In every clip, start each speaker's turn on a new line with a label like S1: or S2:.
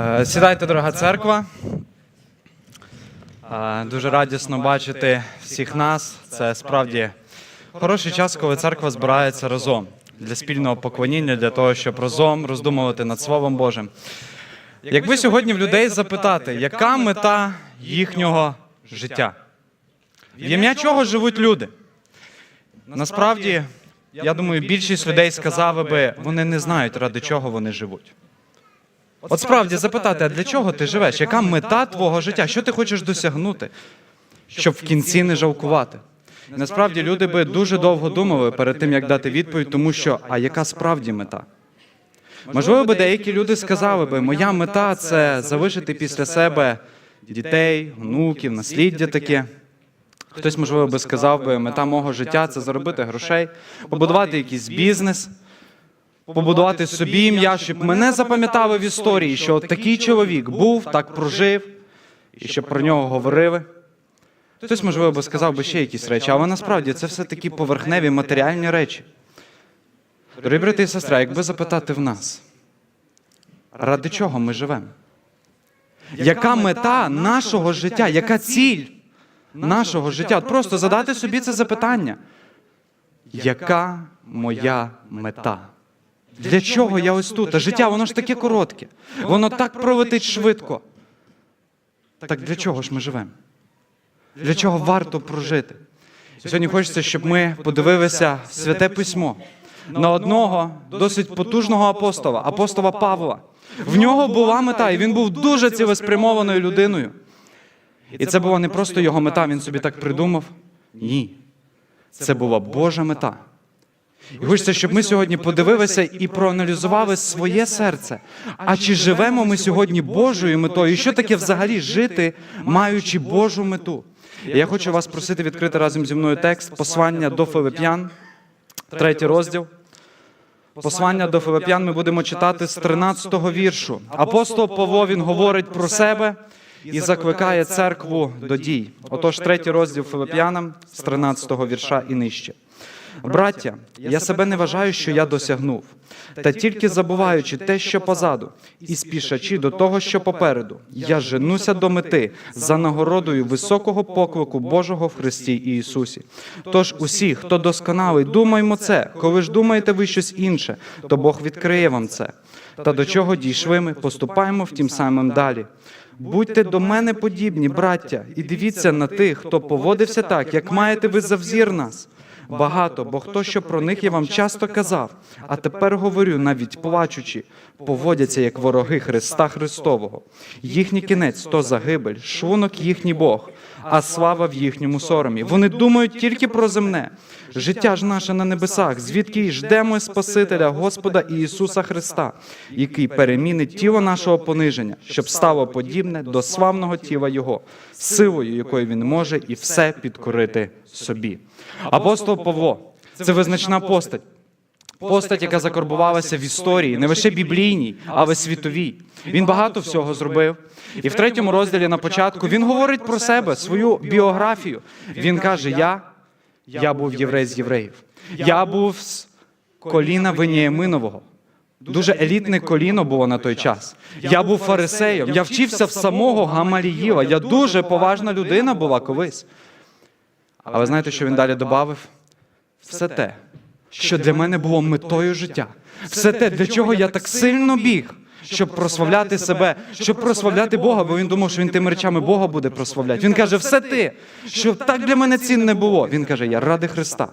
S1: Е, Сідайте, дорога церква. Е, Дуже радісно бачити всіх нас. Це справді хороший час, коли церква збирається разом для спільного поклоніння, для того, щоб разом роздумувати над Словом Божим. Якби сьогодні в людей запитати, яка мета їхнього життя? В ім'я чого живуть люди? Насправді, я думаю, більшість людей сказали би, вони не знають, ради чого вони живуть. От справді запитати, а для чого ти живеш? Яка мета твого життя? Що ти хочеш досягнути, щоб в кінці не жалкувати? Насправді люди би дуже довго думали перед тим, як дати відповідь, тому що а яка справді мета? Можливо, би деякі люди сказали би, моя мета це залишити після себе дітей, онуків, насліддя таке. Хтось, можливо, би сказав би, мета мого життя це заробити грошей, побудувати якийсь бізнес, побудувати собі ім'я, щоб мене запам'ятали в історії, що от такий чоловік був, так прожив, і щоб про нього говорили. Хтось, можливо, би сказав би ще якісь речі, але насправді це все такі поверхневі матеріальні речі. Дорогі брати і сестри, якби запитати в нас, ради чого ми живемо? Яка мета нашого життя? Яка ціль нашого життя? От просто задати собі це запитання. Яка моя мета? Для чого я ось тут? А життя, воно ж таке коротке. Воно так пролетить швидко. Так для чого ж ми живемо? Для чого варто прожити? І Сьогодні хочеться, щоб ми подивилися святе письмо на одного досить потужного апостола, апостола Павла. В нього була мета, і він був дуже цілеспрямованою людиною. І це була не просто його мета, він собі так придумав. Ні. Це була Божа мета. І хочеться, щоб ми сьогодні подивилися і проаналізували своє серце. А чи живемо ми сьогодні Божою метою? І що таке взагалі жити, маючи Божу мету? І я хочу вас просити відкрити разом зі мною текст послання до Филип'ян, третій розділ. Послання до Филип'ян ми будемо читати з 13-го віршу. Апостол Павло він говорить про себе і закликає церкву до дій. Отож, третій розділ Филип'янам з 13-го вірша і нижче. Браття, я себе не вважаю, що я досягнув, та тільки забуваючи те, що позаду, і спішачи до того, що попереду, я женуся до мети за нагородою високого поклику Божого в Христі Ісусі. Тож усі, хто досконалий, думаймо це. Коли ж думаєте ви щось інше, то Бог відкриє вам це. Та до чого дійшли ми, поступаємо втім самим далі. Будьте до мене подібні, браття, і дивіться на тих, хто поводився так, як маєте ви за взір нас. Багато, бо хто що про них я вам часто казав, а тепер говорю, навіть плачучи, поводяться як вороги Христа Христового. Їхній кінець то загибель, шлунок їхній Бог, а слава в їхньому соромі. Вони думають тільки про земне. Життя ж наше на небесах, звідки й ждемо Спасителя Господа Ісуса Христа, який перемінить тіло нашого пониження, щоб стало подібне до славного тіла Його, силою якою він може і все підкорити собі. Апостол Павло це визначна постать. Постать, яка закарбувалася в історії, не лише біблійній, але світовій. Він багато всього зробив. І в третьому розділі на початку він говорить про себе, свою біографію. Він каже: Я, я був єврей з євреїв. Я був з коліна Веніаминового. Дуже елітне коліно було на той час. Я був фарисеєм. Я вчився в самого Гамаліїла. Я дуже поважна людина була колись. Але знаєте, що він далі додав? Все те, що для мене було метою життя. Все те, для чого я так сильно біг, щоб прославляти себе, щоб прославляти Бога, бо він думав, що він тими речами Бога буде прославляти. Він каже, все те, що так для мене цінне було. Він каже, я ради Христа,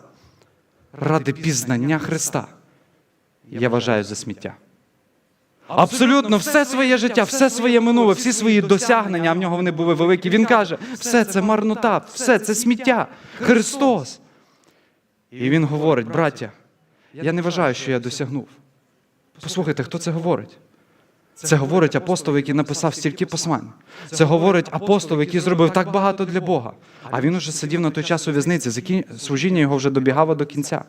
S1: ради пізнання Христа. Я вважаю за сміття. Абсолютно все своє життя, все своє минуле, всі свої досягнення, а в нього вони були великі. Він каже, все це марнота, все це сміття. Христос. І він говорить, браття, я не вважаю, що я досягнув. Послухайте, хто це говорить? Це говорить апостол, який написав стільки послань. Це говорить апостол, який зробив так багато для Бога. А він уже сидів на той час у в'язниці, служіння його вже добігало до кінця.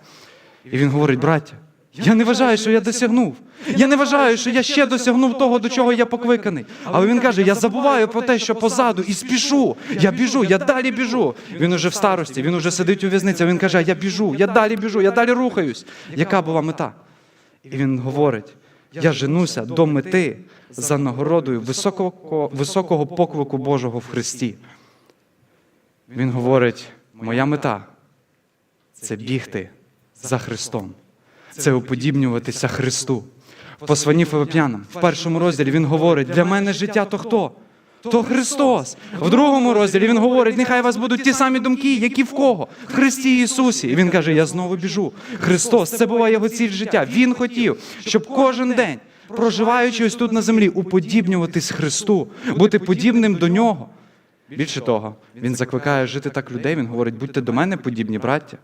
S1: І він говорить, браття, я не вважаю, що я досягнув. Я не вважаю, що я ще досягнув того, до чого я покликаний. Але він каже: я забуваю про те, що позаду, і спішу. Я біжу, я далі біжу. Він уже в старості, він уже сидить у в'язниці. Він каже: Я біжу, я далі біжу, я далі рухаюсь. Яка була мета? І він говорить: Я женуся до мети за нагородою високого, високого поклику Божого в Христі. Він говорить: моя мета це бігти за Христом, це уподібнюватися Христу. В посланні Филип'янам, в першому розділі він говорить: для мене життя то хто? То Христос. В другому розділі він говорить: нехай вас будуть ті самі думки, які в кого? В Христі Ісусі. І він каже: Я знову біжу. Христос, це була його ціль життя. Він хотів, щоб кожен день, проживаючи ось тут на землі, уподібнюватись Христу, бути подібним до нього. Більше того, він закликає жити так людей. Він говорить: будьте до мене подібні, браття.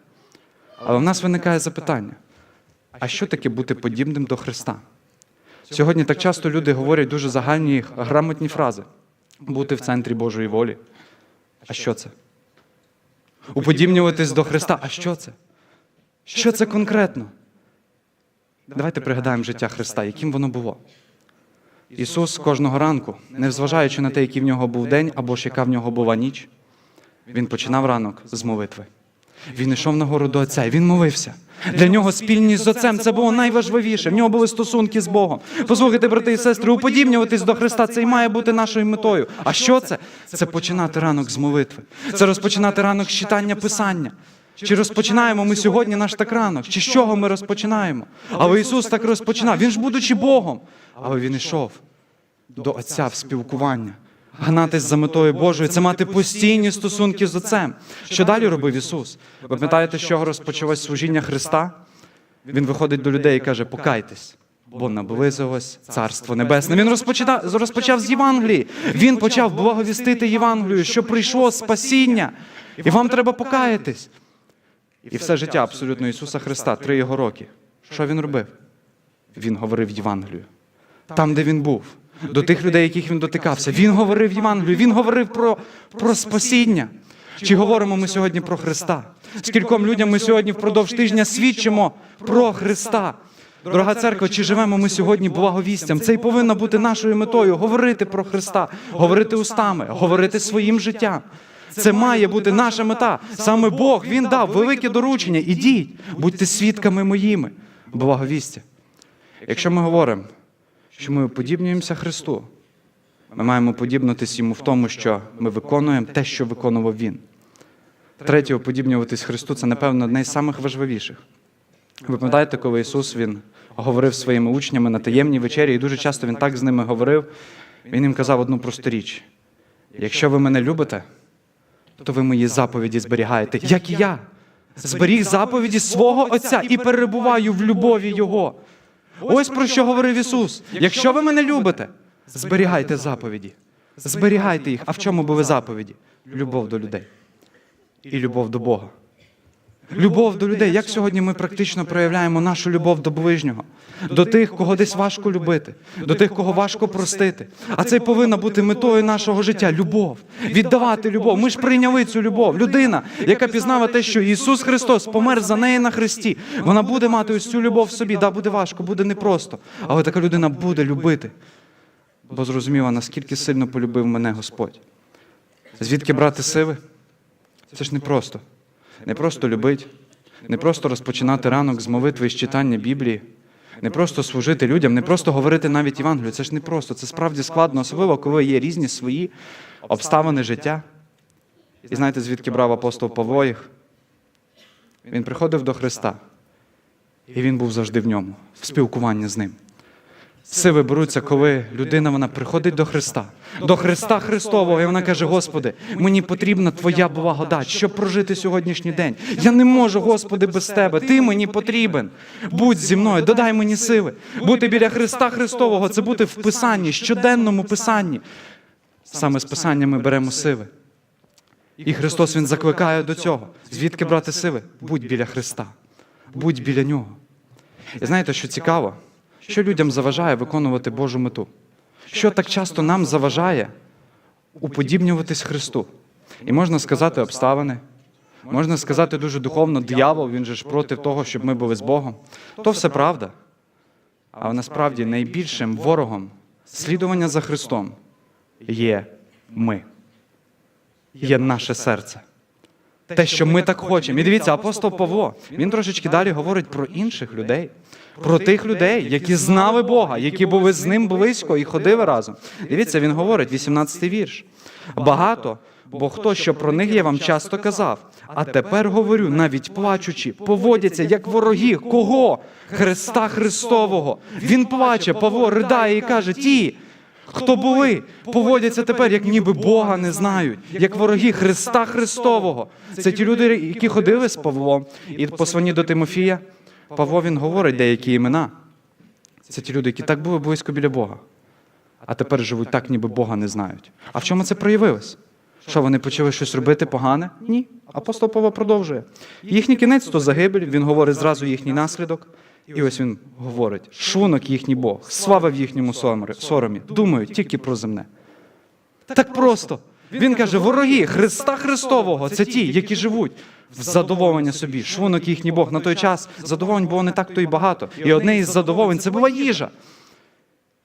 S1: Але в нас виникає запитання: а що таке бути подібним до Христа? Сьогодні так часто люди говорять дуже загальні грамотні фрази: бути в центрі Божої волі. А що це? Уподібнюватись до Христа. А що це? Що це конкретно? Давайте пригадаємо життя Христа, яким воно було. Ісус кожного ранку, не зважаючи на те, який в нього був день або ж яка в нього була ніч, він починав ранок з молитви. Він йшов на гору до Отця, і він молився. Для нього спільність з Отцем це було найважливіше. В нього були стосунки з Богом. Послухайте, брати і сестри, уподібнюватись до Христа це і має бути нашою метою. А що це? Це починати ранок з молитви. Це розпочинати ранок з читання Писання. Чи розпочинаємо ми сьогодні наш так ранок? Чи з чого ми розпочинаємо? Але Ісус так розпочинав. Він ж будучи Богом, але Він йшов до Отця в спілкування. Гнатись за метою Божою це мати постійні стосунки з Отцем. Що далі робив Ісус? Ви пам'ятаєте, з чого розпочалось служіння Христа? Він виходить до людей і каже: покайтесь, бо наблизилось Царство Небесне. Він розпочав, розпочав з Євангелії. Він почав благовістити Євангелію, що прийшло спасіння, і вам треба покаятись. І все життя абсолютно Ісуса Христа, три його роки. Що він робив? Він говорив Євангелію. Там, де він був, до тих людей, яких він дотикався. Він говорив Євангелію, він говорив про, про спасіння. Чи говоримо ми сьогодні про Христа? Скільком людям ми сьогодні впродовж тижня свідчимо про Христа? Дорога церква, чи живемо ми сьогодні благовістям? Це і повинна бути нашою метою говорити про Христа, говорити устами, говорити своїм життям. Це має бути наша мета. Саме Бог Він дав велике доручення. Ідіть, будьте свідками моїми. Благовістя. Якщо ми говоримо, що ми подібнюємося Христу, ми маємо подібнитись йому в тому, що ми виконуємо те, що виконував Він. Третє, подібнюватись Христу це, напевно, одне з самих важливіших. Ви пам'ятаєте, коли Ісус Він говорив своїми учнями на таємній вечері, і дуже часто Він так з ними говорив, Він їм казав одну просту річ: якщо ви мене любите, то ви мої заповіді зберігаєте, як і я. Зберіг заповіді свого Отця і перебуваю в любові Його. Ось про що говорив Ісус. Якщо ви мене любите, зберігайте заповіді. Зберігайте їх. А в чому були заповіді? Любов до людей і любов до Бога. Любов до людей. Як сьогодні ми практично проявляємо нашу любов до ближнього, до тих, кого десь важко любити, до тих, кого важко простити. А це повинна бути метою нашого життя любов. Віддавати любов. Ми ж прийняли цю любов. Людина, яка пізнала те, що Ісус Христос помер за неї на Христі, вона буде мати ось цю любов в собі. Да, буде важко, буде непросто. Але така людина буде любити, бо зрозуміла, наскільки сильно полюбив мене Господь. Звідки брати сили? Це ж не просто. Не просто любить, не просто розпочинати ранок з молитви і з читання Біблії, не просто служити людям, не просто говорити навіть Євангелію. Це ж не просто, це справді складно, особливо, коли є різні свої обставини життя. І знаєте, звідки брав апостол Павло їх? Він приходив до Христа, і він був завжди в ньому, в спілкуванні з ним. Сили беруться, коли людина вона приходить до Христа, до Христа Христового, і вона каже: Господи, мені потрібна Твоя благодать, щоб прожити сьогоднішній день. Я не можу, Господи, без Тебе. Ти мені потрібен. Будь зі мною, додай мені сили. Бути біля Христа Христового це бути в Писанні, щоденному Писанні. Саме з Писання ми беремо сили. І Христос Він закликає до цього. Звідки брати сили? Будь біля Христа, будь біля Нього. І знаєте, що цікаво? Що людям заважає виконувати Божу мету? Що так часто нам заважає уподібнюватись Христу? І можна сказати обставини, можна сказати дуже духовно, диявол, він же ж проти того, щоб ми були з Богом. То все правда. А насправді найбільшим ворогом слідування за Христом є ми, є наше серце. те, що ми так хочемо. І дивіться, апостол Павло, він трошечки далі говорить про інших людей, про тих людей, які знали Бога, які були з ним близько і ходили разом. Дивіться, він говорить, 18-й вірш. Багато, бо хто що про них я вам часто казав. А тепер говорю, навіть плачучи, поводяться як вороги. Кого? Христа Христового. Він плаче, Павло ридає і каже: ті, хто були, поводяться тепер, як ніби Бога не знають, як вороги Христа Христового. Це ті люди, які ходили з Павлом. І послані до Тимофія, Павло він говорить деякі імена. Це ті люди, які так були близько біля Бога, а тепер живуть так, ніби Бога не знають. А в чому це проявилось? Що вони почали щось робити погане? Ні. Апостол Павло продовжує. Їхній кінець то загибель, він говорить зразу їхній наслідок. І ось він говорить: шлунок їхній Бог, слава в їхньому соромі, думають тільки про земне. Так просто. Він каже: вороги Христа Христового це ті, які живуть задоволення собі. Шлунок їхній Бог. На той час задоволень було не так то й багато. І одне із задоволень це була їжа.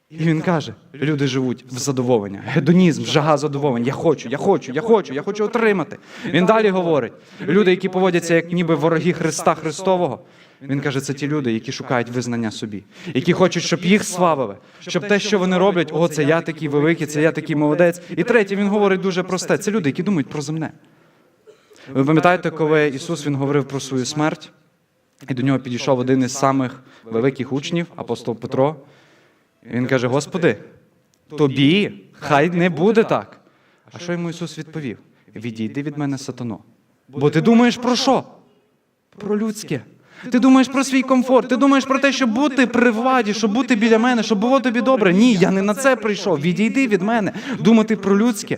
S1: І він каже: люди живуть в задоволення, гедонізм, жага задоволень. Я хочу, я хочу, я хочу, я хочу отримати. Він далі говорить: люди, які поводяться як ніби вороги Христа Христового. Він каже, це ті люди, які шукають визнання собі, які хочуть, щоб їх славили, щоб те, що вони роблять, о, це я такий великий, це я такий молодець. І третє, він говорить дуже просте: це люди, які думають про земне. Ви пам'ятаєте, коли Ісус він говорив про свою смерть, і до нього підійшов один із самих великих учнів, апостол Петро. Він каже: Господи, тобі хай не буде так. А що йому Ісус відповів? Відійди від мене, сатано. Бо ти думаєш про що? Про людське. Ти думаєш про свій комфорт, ти думаєш про те, щоб бути при владі, щоб бути біля мене, щоб було тобі добре. Ні, я не на це прийшов. Відійди від мене. Думати про людське.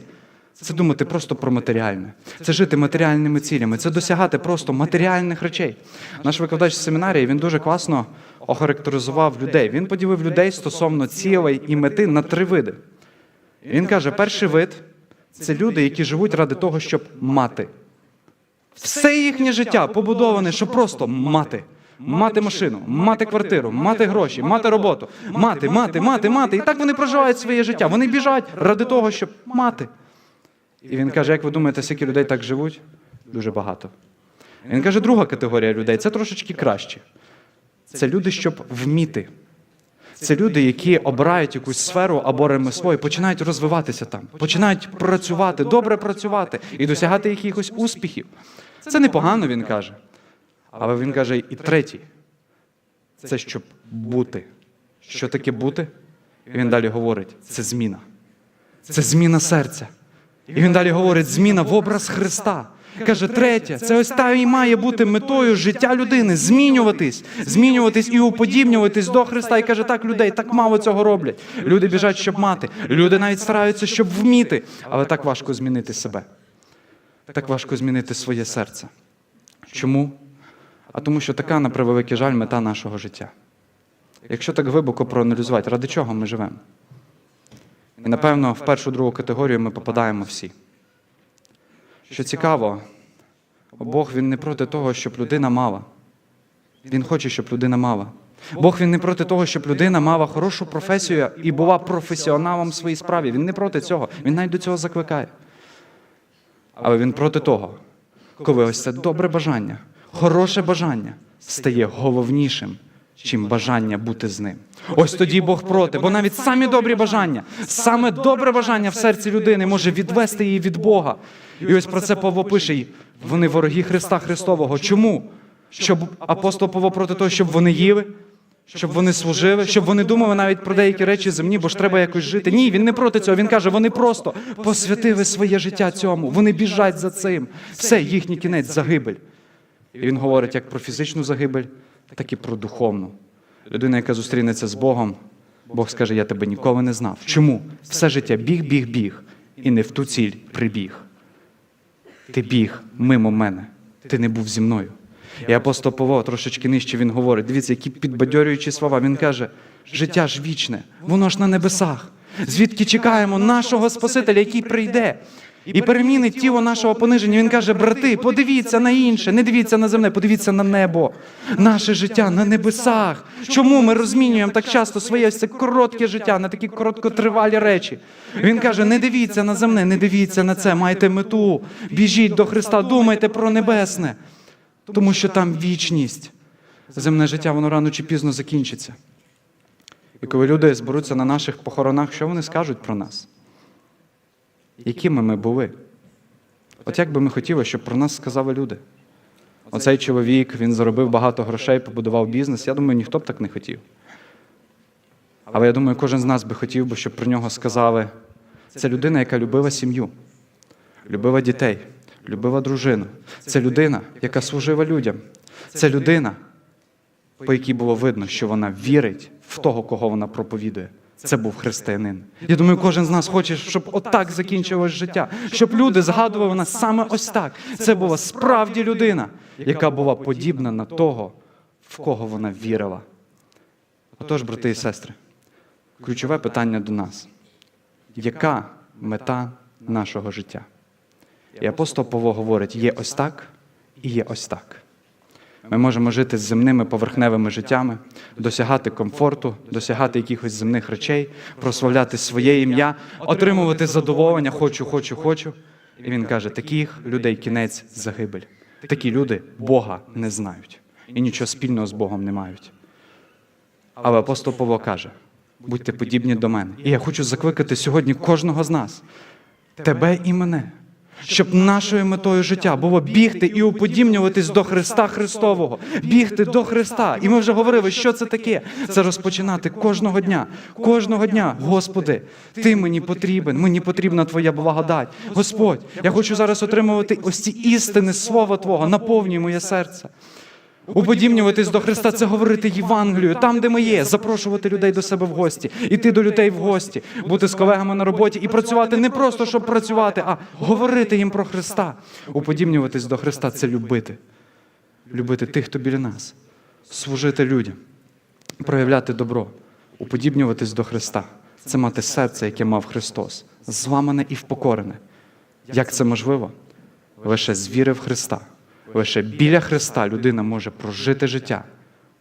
S1: Це думати просто про матеріальне. Це жити матеріальними цілями, це досягати просто матеріальних речей. Наш викладач семінарії він дуже класно охарактеризував людей. Він поділив людей стосовно цілей і мети на три види. Він каже: перший вид це люди, які живуть ради того, щоб мати. Все їхнє життя побудоване, щоб просто мати. Мати машину, мати квартиру, мати гроші, мати роботу, мати, мати, мати, мати. І так вони проживають своє життя. Вони біжать ради того, щоб мати. І він каже: як ви думаєте, скільки людей так живуть? Дуже багато. Він каже, друга категорія людей це трошечки краще. Це люди, щоб вміти. Це люди, які обирають якусь сферу або ремесло і починають розвиватися там, починають працювати, добре працювати і досягати якихось успіхів. Це непогано, він каже. Але він каже, і третій це щоб бути. Що таке бути? І він далі говорить: це зміна. Це зміна серця. І він далі говорить: зміна в образ Христа. Каже, третє, це ось та і має бути метою життя людини змінюватись, змінюватись і уподібнюватись до Христа. І каже, так людей так мало цього роблять. Люди біжать, щоб мати. Люди навіть стараються, щоб вміти, але так важко змінити себе. Так важко змінити своє серце. Чому? А тому, що така, на превеликий жаль, мета нашого життя. Якщо так глибоко проаналізувати, ради чого ми живемо? І напевно, в першу другу категорію ми попадаємо всі. Що цікаво, Бог він не проти того, щоб людина мала. Він хоче, щоб людина мала. Бог він не проти того, щоб людина мала хорошу професію і була професіоналом в своїй справі. Він не проти цього. Він навіть до цього закликає. Але він проти того, коли ось це добре бажання, хороше бажання стає головнішим, чим бажання бути з ним. Ось тоді Бог проти, бо навіть самі добрі бажання, саме добре бажання в серці людини може відвести її від Бога. І ось про це Павло пише: вони вороги Христа Христового. Чому? Щоб апостол Павло проти того, щоб вони їли, щоб вони служили, щоб вони думали навіть про деякі речі земні, бо ж треба якось жити. Ні, він не проти цього. Він каже, вони просто посвятили своє життя цьому. Вони біжать за цим. Все, їхній кінець загибель. І він говорить як про фізичну загибель, так і про духовну. Людина, яка зустрінеться з Богом, Бог скаже: Я тебе ніколи не знав. Чому? Все життя біг, біг, біг, і не в ту ціль прибіг. Ти біг мимо мене, ти не був зі мною. І апостол Павло трошечки нижче він говорить: дивіться, які підбадьорюючі слова. Він каже: життя ж вічне, воно ж на небесах. Звідки чекаємо нашого Спасителя, який прийде. І перемінить тіло нашого пониження. Він каже: брати, подивіться на інше, не дивіться на земне, подивіться на небо, наше життя на небесах. Чому ми розмінюємо так часто своє це коротке життя на такі короткотривалі речі? Він каже: не дивіться на земне, не дивіться на це, майте мету, біжіть до Христа, думайте про небесне, тому що там вічність. Земне життя, воно рано чи пізно закінчиться. І коли люди зберуться на наших похоронах, що вони скажуть про нас? Якими ми були? От як би ми хотіли, щоб про нас сказали люди? Оцей чоловік, він заробив багато грошей, побудував бізнес. Я думаю, ніхто б так не хотів. Але я думаю, кожен з нас би хотів, би, щоб про нього сказали, це людина, яка любила сім'ю, любила дітей, любила дружину. Це людина, яка служила людям. Це людина, по якій було видно, що вона вірить в того, кого вона проповідує. Це був християнин. Я думаю, кожен з нас хоче, щоб отак закінчилось життя, щоб люди згадували нас саме ось так. Це була справді людина, яка була подібна на того, в кого вона вірила. Отож, брати і сестри, ключове питання до нас: яка мета нашого життя? І апостол Павло говорить: є ось так і є ось так. Ми можемо жити з земними поверхневими життями, досягати комфорту, досягати якихось земних речей, прославляти своє ім'я, отримувати задоволення, хочу, хочу, хочу. І він каже: таких людей кінець загибель. Такі люди Бога не знають і нічого спільного з Богом не мають. Але апостол Павло каже: будьте подібні до мене. І я хочу закликати сьогодні кожного з нас, тебе і мене, щоб нашою метою життя було бігти і уподібнюватись до Христа Христового, бігти до Христа. І ми вже говорили, що це таке. Це розпочинати кожного дня. Кожного дня, Господи, Ти мені потрібен, мені потрібна Твоя благодать. Господь, я хочу зараз отримувати ось ці істини Слова Твого, наповнюй моє серце. Уподібнюватись до Христа це говорити Євангелію, там, де ми є, запрошувати людей до себе в гості, іти до людей в гості, бути з колегами на роботі і працювати не просто щоб працювати, а говорити їм про Христа. Уподібнюватись до Христа це любити. Любити тих, хто біля нас, служити людям, проявляти добро, уподібнюватись до Христа. Це мати серце, яке мав Христос, зламане і впокорене. Як це можливо? Лише з віри в Христа. Лише біля Христа людина може прожити життя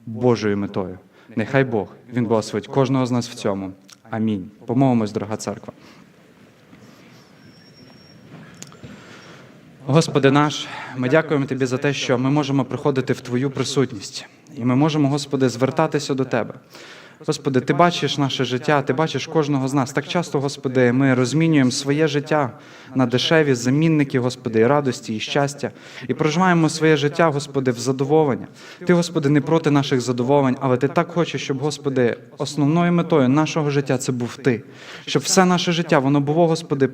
S1: Божою метою. Нехай Бог він благословить кожного з нас в цьому. Амінь. Помолимось, дорога церква. Господи наш, ми дякуємо Тобі за те, що ми можемо приходити в Твою присутність, і ми можемо, Господи, звертатися до Тебе. Господи, Ти бачиш наше життя, Ти бачиш кожного з нас. Так часто, Господи, ми розмінюємо своє життя на дешеві замінники, Господи, і радості, і щастя, і проживаємо своє життя, Господи, в задоволення. Ти, Господи, не проти наших задоволень, але Ти так хочеш, щоб, Господи, основною метою нашого життя це був Ти, щоб все наше життя, воно було, Господи,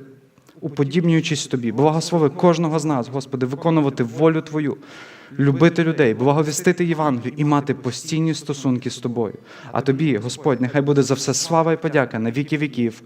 S1: уподібнюючись тобі, благослови кожного з нас, Господи, виконувати волю Твою, любити людей, благовістити Євангелію і мати постійні стосунки з тобою. А тобі, Господь, нехай буде за все слава і подяка на віки віків.